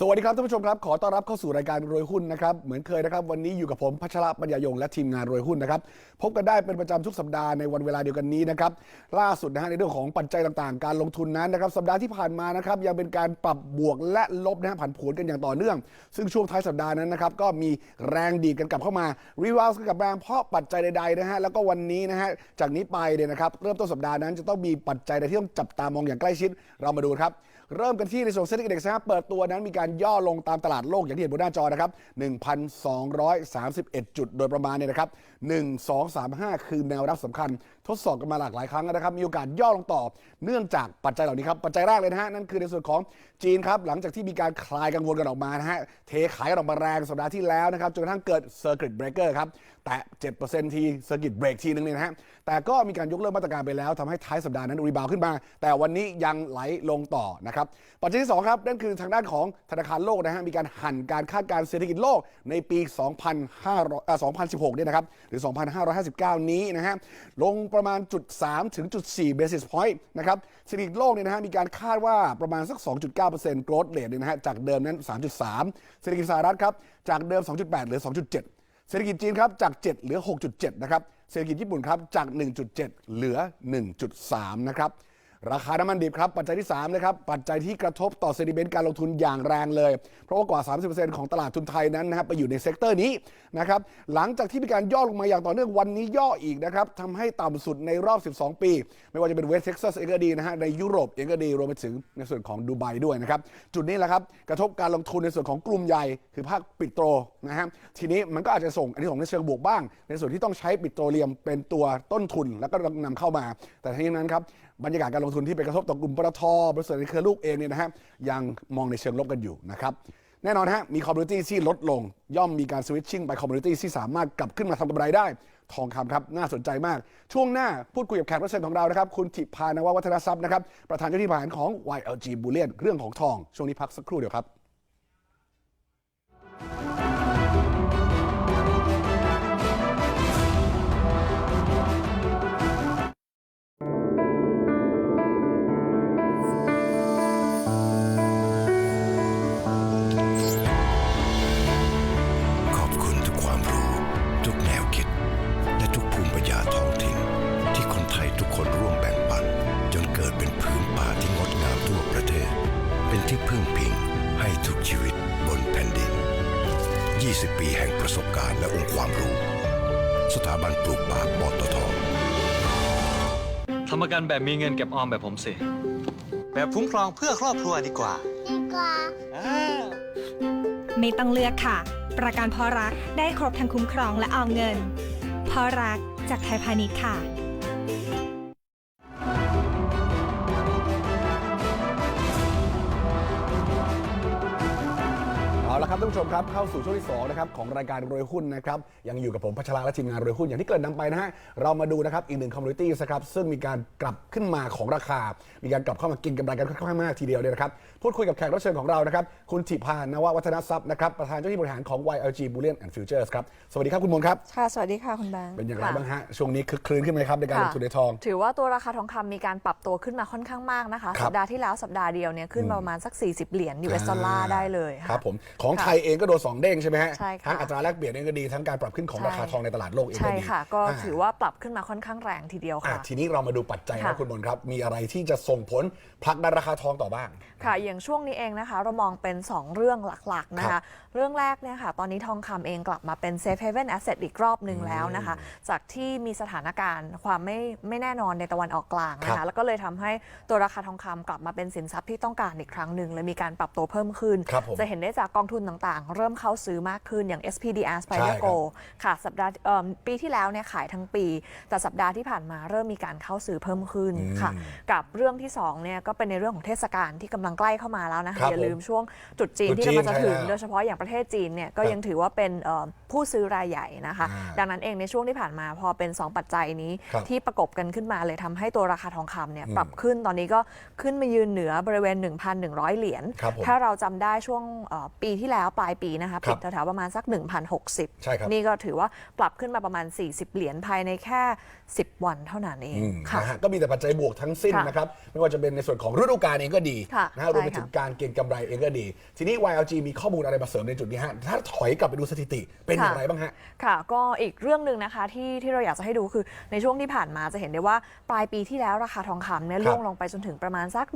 สวัสดีครับท่านผู้ชมครับ ขอต้อนรับเข้าสู่รายการรวยหุ้นนะครับ เหมือนเคยนะครับ วันนี้อยู่กับผมพัชระปัญญายงและทีมงานรวยหุ้นนะครับ พบกันได้เป็นประจำทุกสัปดาห์ในวันเวลาเดียวกันนี้นะครับ ล่าสุดนะฮะในเรื่องของปัจจัยต่างๆ การลงทุนนั้นนะครับ สัปดาห์ที่ผ่านมานะครับ ยังเป็นการปรับบวกและลบนะฮะผันผวนกันอย่างต่อเนื่อง ซึ่งช่วงท้ายสัปดาห์นั้นนะครับ ก็มีแรงดีดกันกลับเข้ามา รีวาลกันกลับมาเพราะปัจจัยใดๆนะฮะ แล้วก็วันนี้นะฮะ จากนี้ไปเนี่ยนะครับ เริ่มต้นสัปดาห์นั้นจะต้องมีปัจจัยใดที่ต้องจับตามองอย่างใกล้ชิด เรามาดูครับ เริ่มกันที่ในส่วนเซ็นดีเด็กนะเปิดตัวนั้นมีการย่อลงตามตลาดโลกอย่างที่เห็นบนหน้าจอนะครับ 1,231 จุดโดยประมาณเนี่ยนะครับ 1 2 3 5 คือแนวรับสำคัญ ทดสอบกันมาหลากหลายครั้งนะครับ มีโอกาสย่อลงต่อ เนื่องจากปัจจัยเหล่านี้ครับ ปัจจัยแรกเลยนะฮะ นั่นคือในส่วนของจีนครับ หลังจากที่มีการคลายกังวลกันออกมานะฮะ เทขายกันออกมาแรงสัปดาห์ที่แล้วนะครับ จนกระทั่งเกิด Circuit Breaker ครับ แตะ7%ที Circuit Break ทีนึงเนี่ยนะฮะ แต่ก็มีการยกเลิกมาตรการไปแล้วทำให้ท้ายสัปดาห์นั้นรีบาวขึ้นมา แต่วันนี้ยังไหลลงต่อนะครับ ปัจจัยที่2ครับ นั่นคือทางด้านของธนาคารโลกนะฮะ มีการหั่นการคาดการณ์เศรษฐกิจโลกในปี2 0 0 2016เนี่ยนะครับ หรือ 2,559 นี้นะฮะ ลงประมาณจุด3ถึงจุด4 basis point นะครับเศรษฐกิจโลกเนี่ยนะฮะมีการคาดว่าประมาณสัก 2.9% growth rate เนี่ยนะฮะจากเดิมนั้น 3.3เศรษฐกิจสหรัฐครับจากเดิม 2.8 เหลือ 2.7 เศรษฐกิจจีนครับจาก 7 เหลือ 6.7 นะครับเศรษฐกิจญี่ปุ่นครับจาก 1.7 เหลือ 1.3 นะครับ ราคาน้ำมันดิบครับปัจจัยที่ 3 นะครับ ปัจจัยที่กระทบต่อเซนิเมนต์การลงทุนอย่างแรงเลย เพราะว่ากว่า 30%ของตลาดทุนไทยนั้นนะครับไปอยู่ในเซกเตอร์นี้นะครับหลังจากที่มีการย่อลงมาอย่างต่อเนื่องวันนี้ย่ออีกนะครับทำให้ต่ำสุดในรอบ 12 ปี ไม่ว่าจะเป็นเวสเท็กซัสเองก็ดีนะฮะในยุโรปเองก็ดีรวมไปถึงในส่วนของดูไบด้วยนะครับจุดนี้แหละครับกระทบการลงทุนในส่วนของกลุ่มใหญ่ คือภาคปิโตรนะฮะทีนี้มันก็อาจจะส่งอันที่ของในเชิงบวกบ้าง ในส่วนที่ต้องใช้ปิโตรเลียมเป็นตัวต้นทุนแล้วก็นำเข้ามา แต่ทั้งนี้นั้นครับ บรรยากาศการลงทุนที่ไปกระทบต่อกลุ่มปตทบริษัทในเครือลูกเองเนี่ยนะฮะยังมองในเชิงลบกันอยู่นะครับแน่นอนฮะมีคอมมูนิตี้ที่ลดลง ย่อมมีการสวิตชิ่งไปคอมมูนิตี้ที่สามารถกลับขึ้นมาทำกำไรได้ ทองคำครับ น่าสนใจมาก ช่วงหน้าพูดคุยกับแขกรับเชิญของเรานะครับ คุณทิพานววัฒนทรัพย์นะครับ ประธานเจ้าหน้าที่บริหารของ YLG Bullion เรื่องของทอง ช่วงนี้พักสักครู่เดียวครับ ทำประกันแบบมีเงินเก็บออมแบบผมสิ แบบคุ้มครองเพื่อครอบครัวดีกว่า ดีกว่า ไม่ต้องเลือกค่ะ ประกันเพราะรักได้ครบทั้งคุ้มครองและออมเงินเพราะรักจากไทยพาณิชย์ค่ะาละครับท่านผู้ชมครับเข้าสู่ช่วงที่2นะครับของรายการรวยหุ้นนะครับยังอยู่กับผมพัชราและทีมงานรวยหุ้นอย่างที่เกริดนำไปนะฮะเรามาดูนะครับอีกหนึ่งคอมมูนิตี้นะครับซึ่งมีการกลับขึ้นมาของราคา มีการกลับเข้ามากินกำไรกันค่อนข้างมากทีเดียวเนี่ยนะครับพูดคุยกับแขกรับเชิญของเรานะครับคุณธิพานววัฒนทรัพย์นะครับประธานเจ้าหน้าที่บริหารของ YLG Bullion and Futures ครับสวัสดีครับคุณมนต์ครับค่ะ สวัสดีค่ะคุณแบงค์เป็นอย่างไรค่ะ บ้างฮะช่วงนี้คึกคลื้นขึ้นไหมครับในการลงทุนในทอง ถือว่าตัวราคาทองคำมีการปรับตัวขึ้นมาค่อนข้างมากนะคะ ครับสัปดาห์ที่แล้วสัปดาห์เดียวเนี่ยขึ้นมาประมาณสัก 40 เหรียญ US ดอลลาร์ได้เลยค่ะ ครับผมของค่ะไทยเองก็โดนสองเด้งใช่ไหมฮะใช่ค่ะ ทั้งอัตราแลกเปลี่ยนเองก็ดีทั้งการปรับขึ้นของใช่ราคาทองในตลาดโลกเองก็ใช่ดีค่ะ ก็าถือว่าปรับขึ้นมาค่อนข้างแรงทีเดียวอะค่ะ ทีนี้เรามาดูปัจจัยนะค่ะ คุณมนต์ครับ มีอะไรที่จะส่งผลผลักดันราคาทองต่อบ้าง ค่ะอย่างช่วงนี้เองนะคะ เรามองเป็น 2 เรื่องหลักๆนะครัคะ บเรื่องแรกเนี่ยค่ะ ตอนนี้ทองคำเองกลับมาเป็น safe haven asset อีกรอบหนึ่งแล้วนะคะ จากที่มีสถานการณ์ความไม่ไม่แน่นอนในตะวันออกกลางนะครัคะ บ แล้วก็เลยทำให้ตัวราคาทองคำกลับมาเป็นสินทรัพย์ที่ต้องการอีกครั้งหนึ่งเลยมีการปรับตัวเพิ่มขึ้น ครับผม จะเห็นได้จากกองทุนต่างๆเริ่มเข้าซื้อมากขึ้นอย่าง SPDR ใช่ Spider ครับ Go ค่ะสัปดาห์เอิ่มปีที่แล้วเนี่ยขายทั้งปี แต่สัปดาห์ที่ผ่านมาเริ่มมีการเข้าซื้อเพิ่มขึ้นค่ะ กับเรื่องที่สองเนี่ยก็เป็นในเรื่องของเทศกาลที่กำลังใกล้เข้ามาแล้วนะครัคะบอย่าลืมผมช่วงจุดจีนตรุษที่จีนกำลังจะถึงใช่แล้วโดยเฉพาะอย่างประเทศจีนเนี่ยก็ครับยังถือว่าเป็นเอ่อผู้ซื้อรายใหญ่นะคะอ่าดังนั้นเองในช่วงที่ผ่านมาพอเป็น 2 ปัจจัยนี้ครับที่ประกบกันขึ้นมาเลยทำให้ตัวราคาทองคำเนี่ยอืมปรับขึ้นตอนนี้ก็ขึ้นมายืนเหนือบริเวณ 1,100 เหรียญครับผมถ้าเราจำได้ช่วงเอ่อปีที่แล้วแล้วปลายปีนะคะครัปิบดแถวๆประมาณสัก 1,060 ใช่ครับนี่ก็ถือว่าปรับขึ้นมาประมาณ 40 เหรียญภายในแค่ 10 วันเท่านั้นเองอืมค่ะนะฮะก็มีแต่ปัจจัยบวกทั้งสิ้นค่ะนะครับไม่ว่าจะเป็นในส่วนของฤดูกาลเองก็ดีค่ะนะฮะรวมไปใช่ค่ะ ถึงการเก็งกำไรเองก็ดี ทีนี้ YLG มีข้อมูลอะไรมาเสริมในจุดนี้ฮะถ้าถอยกลับไปดูสถิติเป็นอย่างไรบ้างฮะ ค่ะก็อีกเรื่องหนึ่งนะคะที่ที่เราอยากจะให้ดูคือในช่วงที่ผ่านมาจะเห็นได้ว่าปลายปีที่แล้วราคาทองคำเนี่ยครับร่วงลงไปจนถึงประมาณสัก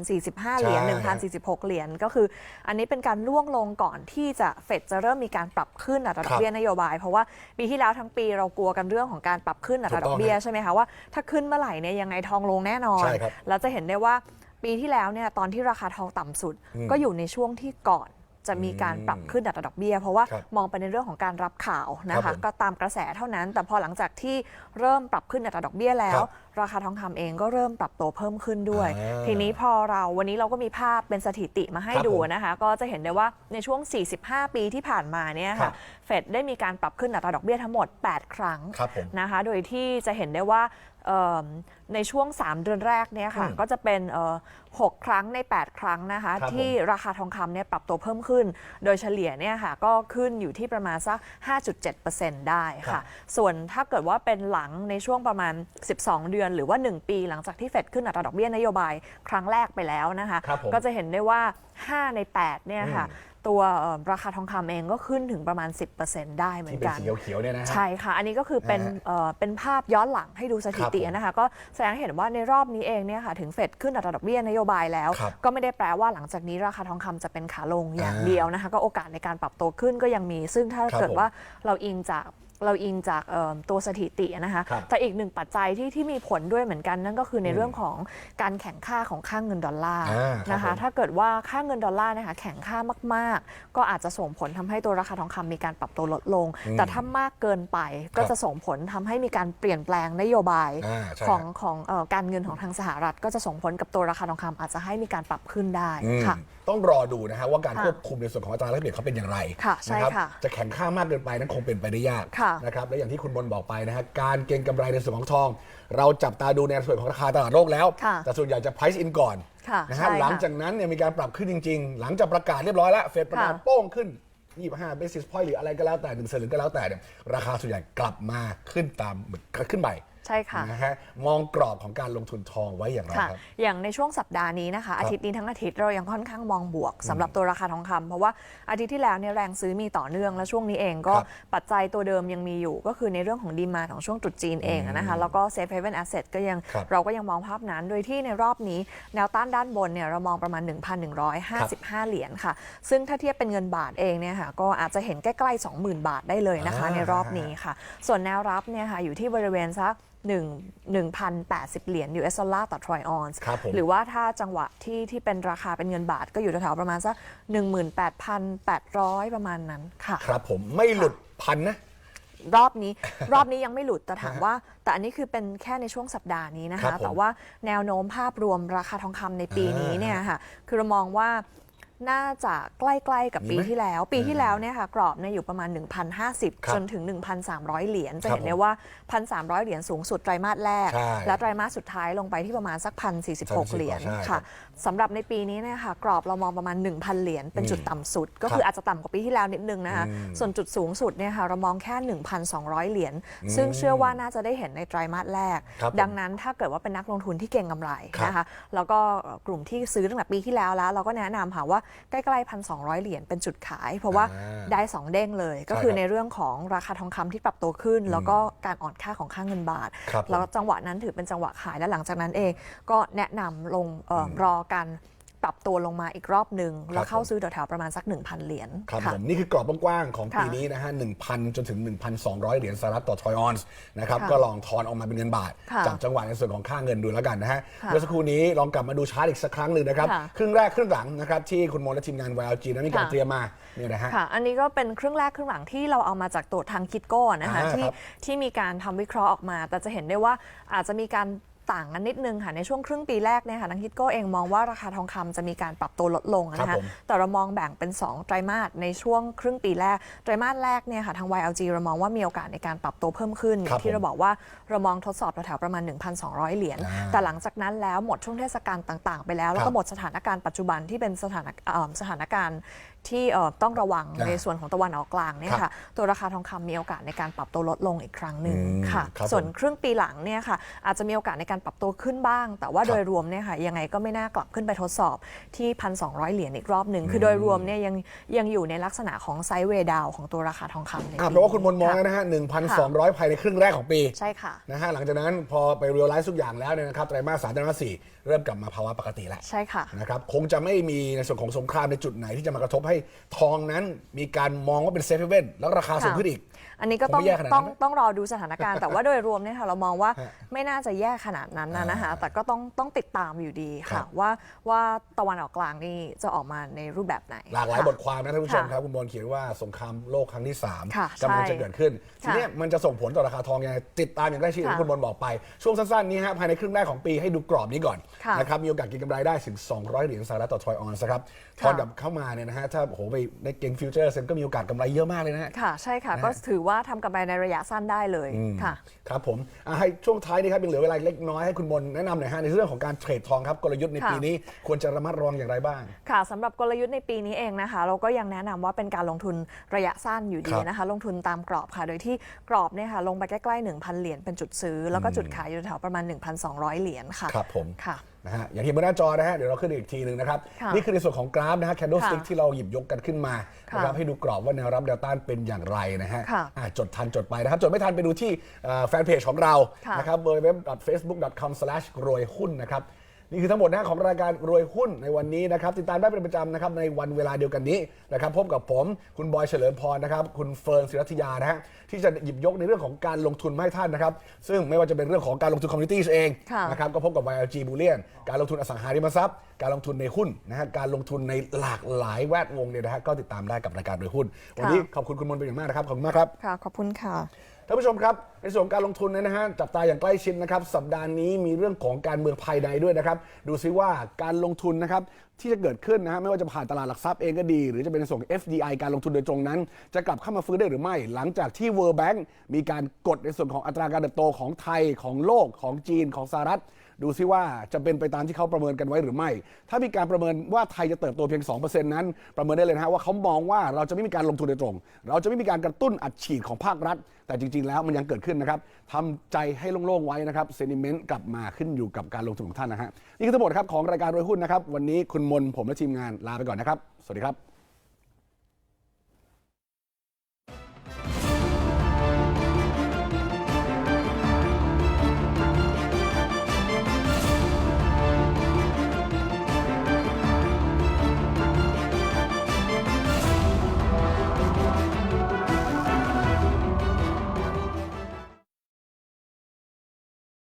1,045 เหรียญ ใช่1,046 เหรียญก็คือ อันนี้เป็นการล่วงลงก่อนที่จะเฟดจะเริ่มมีการปรับขึ้นอัตราดคอรักบเบี้ยนโยบาย เพราะว่าปีที่แล้วทั้งปีเรากลัวกันเรื่องของการปรับขึ้นอัตราถูกดต้อองกเบี้ยฮะใช่ไหมคะว่าถ้าขึ้นเมื่อไหร่เนี่ยยังไงทองลงแน่นอนใช่ครับแล้วจะเห็นได้ว่าปีที่แล้วเนี่ยตอนที่ราคาทองต่ำสุดอืมก็อยู่ในช่วงที่ก่อนจะมีการปรับขึ้นอัตราดอกเบี้ย เพราะว่าครับมองไปในเรื่องของการรับข่าวนะครัคะบผมก็ตามกระแสเท่านั้น แต่พอหลังจากที่เริ่มปรับขึ้นอัตราดอกเบี้ยแล้วครับราคาทองคำเองก็เริ่มปรับตัวเพิ่มขึ้นด้วยอ่าทีนี้พอเราวันนี้เราก็มีภาพเป็นสถิติมาให้ครับดูผมนะคะ ก็จะเห็นได้ว่าในช่วง 45 ปีที่ผ่านมาเนี่ยครัค่ะบเฟดได้มีการปรับขึ้นอัตราดอกเบี้ยทั้งหมด 8 ครั้งครับผมนะคะ โดยที่จะเห็นได้ว่าเอิ่มในช่วง 3 เดือนแรกเนี่ยค่ะอืมก็จะเป็นเอ่อ6ครั้งใน 8 ครั้งนะคะครับผมที่ราคาทองคำเนี่ยปรับตัวเพิ่มขึ้น โดยเฉลี่ยเนี่ยค่ะก็ขึ้นอยู่ที่ประมาณสัก 5.7%ได้ครัค่ะบส่วนถ้าเกิดว่าเป็นหลังในช่วงประมาณ 12 เดือนหรือว่า 1 ปีหลังจากที่เฟดขึ้นอัตราดอกเบี้ยนโยบายครั้งแรกไปแล้วนะคะ ครับผมก็จะเห็นได้ว่า 5 ใน 8 เนี่ยค่ะ อืมตัวเอ่อราคาทองคำเองก็ขึ้นถึงประมาณ 10%ได้เหมือที่นเป็นกัน สีเขียวๆเนี่ยนะฮะ ใช่ค่ะ อันนี้ก็คือเป็นนะฮะเอ่อเป็นภาพย้อนหลังให้ดูสถิติครับผมนะคะ ก็แสดงให้เห็นว่าในรอบนี้เองเนี่ยค่ะ ถึงเฟดขึ้นอัตราดอกเบี้ยนโยบายแล้ว ครับก็ไม่ได้แปลว่าหลังจากนี้ราคาทองคำจะเป็นขาลงอย่างอ่าเดียวนะคะ ก็โอกาสในการปรับตัวขึ้นก็ยังมี ซึ่งถ้าครับเกิดผมว่าเราอิงจาก เราอิงจากเอิ่มตัวสถิตินะคะครับ แต่อีกหนึ่งปัจจัยที่ที่มีผลด้วยเหมือนกัน นั่นก็คือในอืมเรื่องของการแข่งค่าของค่าเงินดอลลาร์อ่าครับนะคะ ผม ถ้าเกิดว่าค่าเงินดอลลาร์นะคะแข็งค่ามากๆ ก็อาจจะส่งผลทำให้ตัวราคาทองคำมีการปรับตัวลดลงอืมแต่ถ้ามากเกินไปก็ครับจะส่งผลทำให้มีการเปลี่ยนแปลงนโยบายอ่าใช่ของฮะของเอ่อการเงินของทางสหรัฐ ก็จะส่งผลกับตัวราคาทองคำอาจจะให้มีการปรับขึ้นได้อืมค่ะ ต้องรอดูนะฮะว่าการค่ะควบคุมในส่วนของอัตราแลกเปลี่ยนเขาเป็นอย่างไรค่ะใช่นะครับค่ะจะแข็งค่ามากเกินไปนั้นคงเป็นไปได้ยากค่ะนะครับและอย่างที่คุณบนบอกไปนะฮะการเก็งกำไรในส่วนของทอง เราจับตาดูในส่วนของราคาตลาดโลกแล้ว ค่ะ แต่ส่วนใหญ่จะ price in ก่อน ค่ะนะใช่ฮะค่ะหลังจากนั้นเนี่ยมีการปรับขึ้นจริง ๆ หลังจากประกาศเรียบร้อยแล้ว เฟดประกาศค่ะโป้งขึ้น 25 basis point หรืออะไรก็แล้วแต่หนึ่งสลึงก็แล้วแต่เนี่ยราคาส่วนใหญ่กลับมาขึ้นตามเหมือนขึ้นไป ใช่ค่ะ นะฮะมองกรอบของการลงทุนทองไว้อย่างไรค่ะ ครับ อย่างในช่วงสัปดาห์นี้นะคะ อาทิตย์นี้ทั้งอาทิตย์เรายังค่อนข้างมองบวกสำหรับตัวราคาทองคำเพราะว่าอาทิตย์ที่แล้วเนี่ยแรงซื้อมีต่อเนื่องและช่วงนี้เองก็ครับปัจจัยตัวเดิมยังมีอยู่ ก็คือในเรื่องของดีมาของช่วงตรุษจีนเองอะนะคะ แล้วก็ Safe Haven Asset ก็ยังครับเราก็ยังมองภาพนั้น โดยที่ในรอบนี้แนวต้านด้านบนเนี่ยเรามองประมาณ 1,155 เหรียญค่ะ ซึ่งถ้าเทียบเป็นเงินบาทเองเนี่ยค่ะก็อาจจะเห็นใกล้ๆ 20,000 บาทได้เลยนะคะ อ่า ในรอบนี้ค่ะ ส่วนแนวรับเนี่ยค่ะอยู่ที่บริเวณสัก1 1,080 เหรียญ US ดอลลาร์ต่อทรอยออนซ์ครับผม หรือว่าถ้าจังหวะที่ที่เป็นราคาเป็นเงินบาทก็อยู่แถวๆประมาณสัก18,800 ประมาณนั้นค่ะ ครับผมไม่หลุดพันนะ รอบนี้ รอบนี้ยังไม่หลุดแต่ถามว่า แต่อันนี้คือเป็นแค่ในช่วงสัปดาห์นี้นะครัคะ บผมแต่ว่าแนวโน้มภาพรวมราคาทองคำในปีนี้เนี่ยค่ะ คือเรามองว่า น่าจะใกล้ๆกับปีมีไหมที่แล้ว ปีที่อ่าแล้วเนี่ยค่ะกรอบเนี่ยอยู่ประมาณ 1,050ครับจนถึง 1,300 เหรียญจะครับเห็นได้ว่า 1,300 เหรียญสูงสุดไตรมาสแรกใช่และไตรมาสสุดท้ายลงไปที่ประมาณสัก 1,046 เหรียญใช่ครัค่ะบสำหรับในปีนี้เนี่ยค่ะกรอบเรามองประมาณ 1,000 เหรียญเป็นจุดต่ำสุด ก็ครับคืออาจจะต่ำกว่าปีที่แล้วนิดนึงนะคะอืมส่วนจุดสูงสุดเนี่ยค่ะเรามองแค่ 1,200 เหรียญซึ่งเชื่อว่าน่าจะได้เห็นในไตรมาสแรกครับผมดังนั้นถ้าเกิดว่าเป็นนักลงทุนที่เก่งกำไรครับนะคะแล้วก็กลุ่มที่ซื้อตั้งแต่ปีที่แล้วแล้ว เราก็แนะนำค่ะว่าใกล้ๆ1,200เหรียญเป็นจุดขาย เพราะว่าอ่าได้ 2 เด้งเลย ก็ใช่คือครับในเรื่องของราคาทองคำที่ปรับตัวขึ้น แล้วก็การอ่อนค่าของค่าเงินบาทครับผมแล้วจังหวะนั้นถือเป็นจังหวะขายและหลังจากนั้นเองก็แนะนำลงเอ่ออรอการ ปรับตัวลงมาอีกรอบหนึ่งแล้วเข้าผมซื้อแถวๆประมาณสัก 1,000 เหรียญครับค่ะผมนี่คือกรอบกว้างๆของค่ะปีนี้นะฮะ1,000 จนถึง 1,200 เหรียญสหรัฐต่อทรอยออนซ์นะครับค่ะก็ลองทอนออกมาเป็นเงินบาทค่ะจับจังหวะในส่วนของค่าเงินดูแล้วกันนะฮะค่ะเมื่อสักครู่นี้ลองกลับมาดูชาร์ตอีกสักครั้งหนึ่งนะครับค่ะครึ่งแรกครึ่งหลังนะครับที่คุณโมและทีมงาน YLG นั้นมีการค่ะเตรียมมาเนี่ยนะฮะค่ะอันนี้ก็เป็นครึ่งแรกครึ่งหลังที่เราเอามาจากตัวทางคิดโก้นะคะอ่าที่ครับที่มีการทำวิเคราะห์ออกมา แต่จะเห็นได้ว่าอาจจะมีการ ต่างกันนิดนึงค่ะในช่วงครึ่งปีแรกเนี่ยค่ะทางคิดโก้เองมองว่าราคาทองคำจะมีการปรับตัวลดลงนะครัคะบผมแต่เรามองแบ่งเป็น 2 ไตรมาสในช่วงครึ่งปีแรก ไตรมาสแรกเนี่ยค่ะทาง YLG เรามองว่ามีโอกาสในการปรับตัวเพิ่มขึ้นอครัย่าบงที่ผมเราบอกว่าเรามองทดสอบแถวๆประมาณ 1,200 เหรียญอ่าแต่หลังจากนั้นแล้วหมดช่วงเทศกาลต่าง ๆ ไปแล้วแล้วครัก็บหมดสถานการณ์ปัจจุบันที่เป็นสถานเอ่อสถานการณ์ที่เอ่อต้องระวังอ่าในส่วนของตะวันออกกลางเนี่ยครัค่ะบตัวราคาทองคำมีโอกาสในการปรับตัวลดลงอีกครั้งหนึ่งอืมค่ะครับส่วนผมครึ่งปีหลังเนี่ยค่ะอาจจะมีโอกาสในการปรับตัวขึ้นบ้าง แต่ว่าครับโดยรวมเนี่ยค่ะยังไงก็ไม่น่ากลับขึ้นไปทดสอบที่1,200เหรียญอีกรอบหนึ่งคือโดยรวมเนี่ยยังยังอยู่ในลักษณะของไซด์เวย์ดาวของตัวราคาทองคำในอะปีเพราะว่าคุณมนมองค่ะแล้วนะฮะ1,200ภายในครึ่งแรกของปีใช่ค่ะนะฮะหลังจากนั้นพอไปเรียลไลซ์ทุกอย่างแล้วเนี่ยนะครับไตรมาสสามไตรมาสสี่เริ่มกลับมาภาวะปกติแล้วใช่ค่ะนะครับคงจะไม่มีในส่วนของสงครามในจุดไหนที่จะมากระทบให้ทองนั้นมีการมองว่าเป็นเซฟเฮเว่นแล้วราคาสูงขึ้นอีก อันนี้ก็ต้องคงไม่แย่ขนาดนั้นต้องไหมต้องรอดูสถานการณ์ แต่ว่าโดยรวมเนี่ยค่ะเรามองว่าฮะไม่น่าจะแย่ขนาดนั้นนะนะคะแต่ก็ต้องต้องติดตามอยู่ดีครัค่ะ บ ว่าว่าตะวันออกกลางนี่จะออกมาในรูปแบบไหนหลากหลายค่ะ บทความนะท่านผู้ชมค่ะครับคุณบอลเขียนว่าสงครามโลกครั้งที่ค่ะ3กำลังใช่จะเกิดขึ้นทีค่ะเนี้ยมันจะส่งผลต่อราคาทองยังไงติดตามอย่างใกล้ชิดอย่างที่ค่ะคุณบอลบอกไป ช่วงสั้นๆนี้ฮะภายในครึ่งแรกของปีให้ดูกรอบนี้ก่อนค่ะนะครับมีโอกาสกินกำไรได้ถึง 200 เหรียญสหรัฐต่อทรอยออนซ์ครับทค่ะอนกลับเข้ามาเนี่ยนะฮะถ้าโอ้โหไปในเก่งฟิวเจอร์เซ็นก็มีโอกาสกำไรเยอะมากเลยนะฮะ ค่ะใช่ค่ะนะฮะก็ถือว่าทำกำไรในระยะสั้นได้เลยอืมค่ะ ครับผมอะให้ช่วงท้ายนี้ครับยังเหลือเวลาเล็กน้อยให้คุณบนแนะนำหน่อยฮะในเรื่องของการเทรดทองครับกลยุทธ์ในค่ะปีนี้ควรจะระมัดระวังอย่างไรบ้าง ค่ะสำหรับกลยุทธ์ในปีนี้เองนะคะ เราก็ยังแนะนำว่าเป็นการลงทุนระยะสั้นอยู่ดีครับนะคะ ลงทุนตามกรอบค่ะ โดยที่กรอบเนี่ยค่ะลงไปใกล้ๆ1,000 เหรียญเป็นจุดซื้อ แล้วก็จุดขายอยู่แถวประมาณ 1,200 เหรียญค่ะครับผมค่ะ นะฮะอย่างที่บนหน้าจอนะฮะเดี๋ยวเราขึ้นอีกทีหนึ่งนะครับค่ะนี่คือในส่วนของกราฟนะฮะ candlestick ค่ะที่เราหยิบยกกันขึ้นมาค่ะนะครับให้ดูกรอบว่าแนวรับแนวต้านเป็นอย่างไรนะฮะค่ะอะจดทันจดไปนะครับ จดไม่ทันไปดูที่แฟนเพจของเราค่ะ นะครับ www.facebook.com/ รวยหุ้นนะครับ นี่คือทั้งหมดนะของรายการรวยหุ้นในวันนี้นะครับติดตามได้เป็นประจำนะครับในวันเวลาเดียวกันนี้นะครับพบกับผมคุณบอยเฉลิมพรนะครับคุณเฟิร์นศิรัทยานะฮะที่จะหยิบยกในเรื่องของการลงทุนมาให้ท่านนะครับซึ่งไม่ว่าจะเป็นเรื่องของการลงทุนคอมมิ n i ตี้เองค่ะนะครับก็พบกับ YLG Bullion การลงทุนอสังหาริมทรัพย์ การลงทุนในหุ้นนะฮะการลงทุนในหลากหลายแวดวงเนี่ยนะฮะก็ติดตามได้กับรายการรวยหุ้น วันนี้ขอบคุณคุณมนต์เป็นอย่างมากนะครับขอบคุณมากครับค่ะขอบคุณค่ะ ท่านผู้ชมครับในส่วนของการลงทุนเนยนะฮะจับตาอย่างใกล้ชิดนะครับสัปดาห์นี้มีเรื่องของการเมืองภายในด้วยนะครับ ดูซิว่าการลงทุนนะครับ ที่จะเกิดขึ้นนะฮะไม่ว่าจะผ่านตลาดหลักทรัพย์เองก็ดี หรือจะเป็นในส่วนของ FDI การลงทุนโดยตรงนั้น จะกลับเข้ามาฟื้นได้หรือไม่ หลังจากที่ World Bank มีการกดในส่วนของอัตราการเติบโตของไทยของโลกของจีนของสหรัฐ ดูซิว่าจะเป็นไปตามที่เขาประเมินกันไว้หรือไม่ ถ้ามีการประเมินว่าไทยจะเติบโตเพียง 2%นั้น ประเมินได้เลยนะฮะว่าเขามองว่าเราจะไม่มีการลงทุนโดยตรง เราจะไม่มีการกระตุ้นอัดฉีดของภาครัฐ แต่จริง ๆ แล้วมันยังเกิดขึ้นนะครับทำใจให้โล่งๆไว้นะครับเซนิเมนต์กลับมาขึ้นอยู่กับการลงทุนของท่านนะฮะนี่คือทั้งหมดครับของรายการรวยหุ้นนะครับวันนี้คุณมนผมและทีมงานลาไปก่อนนะครับ สวัสดีครับ